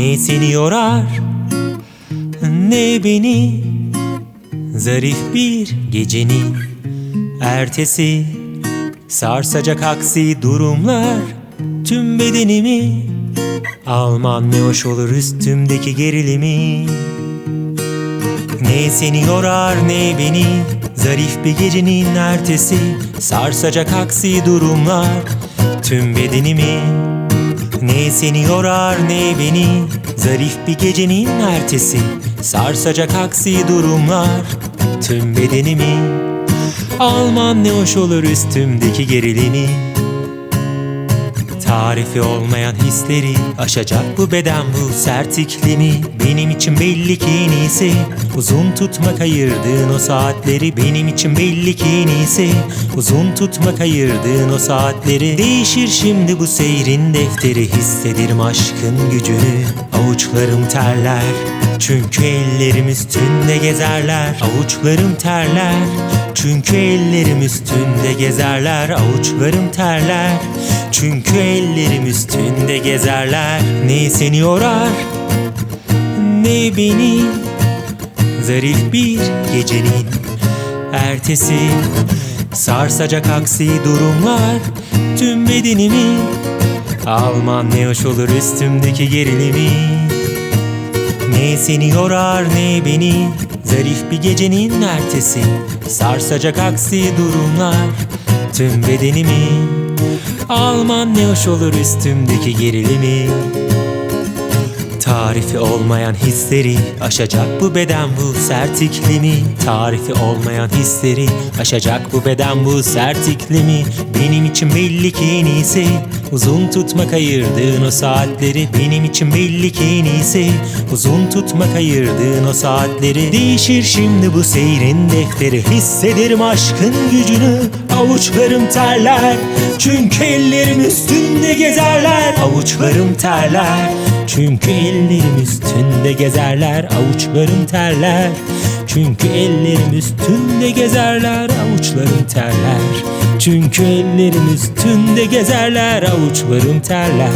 Ne seni yorar ne beni. Zarif bir gecenin ertesi Sarsacak aksi durumlar. Tüm bedenimi Alman ne hoş olur üstümdeki gerilimi. Ne seni yorar ne beni. Zarif bir gecenin ertesi Sarsacak aksi durumlar. Tüm bedenimi Ne seni yorar ne beni. Zarif bir gecenin ertesi. Sarsacak aksi durumlar Tüm bedenimi. Alman ne hoş olur üstümdeki gerilimi Tarifi olmayan hisleri aşacak bu beden bu sert iklimi Benim için belli ki en iyisi. Uzun tutmak ayırdığın o saatleri Benim için belli ki en iyisi. Uzun tutmak ayırdığın o saatleri Değişir şimdi bu seyrin defteri. Hissederim aşkın gücünü Avuçlarım terler. Çünkü ellerim üstünde gezerler Avuçlarım terler Çünkü ellerim üstünde gezerler Avuçlarım terler. Çünkü ellerim üstünde gezerler. Ne seni yorar Ne beni? Zarif bir gecenin Ertesi. Sarsacak aksi durumlar Tüm bedenimi Alman ne hoş olur üstümdeki gerilimi. Ne seni yorar ne beni Zarif bir gecenin ertesi. Sarsacak aksi durumlar. Tüm bedenimi. Alman ne hoş olur üstümdeki gerilimi. Tarifi olmayan hisleri aşacak bu beden bu sert iklimi Tarifi olmayan hisleri aşacak bu beden bu sert iklimi Benim için belli ki en iyisi Uzun tutmak ayırdığın o saatleri Benim için belli ki en iyisi. Uzun tutmak ayırdığın o saatleri Değişir şimdi bu seyrin defteri. Hissederim aşkın gücünü Avuçlarım terler. Çünkü ellerim üstünde gezerler Avuçlarım terler. Çünkü ellerim üstünde gezerler Avuçlarım terler Çünkü ellerim üstünde gezerler Avuçlarım terler. Çünkü ellerim üstünde gezerler Avuçlarım terler.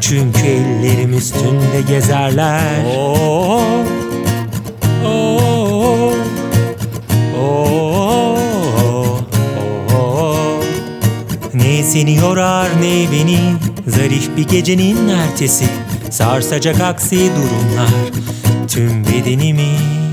Çünkü ellerim üstünde gezerler. Oo, oo, oo, oo. Ne seni yorar ne beni Zarif bir gecenin ertesi. Sarsacak aksi durumlar Tüm bedenimi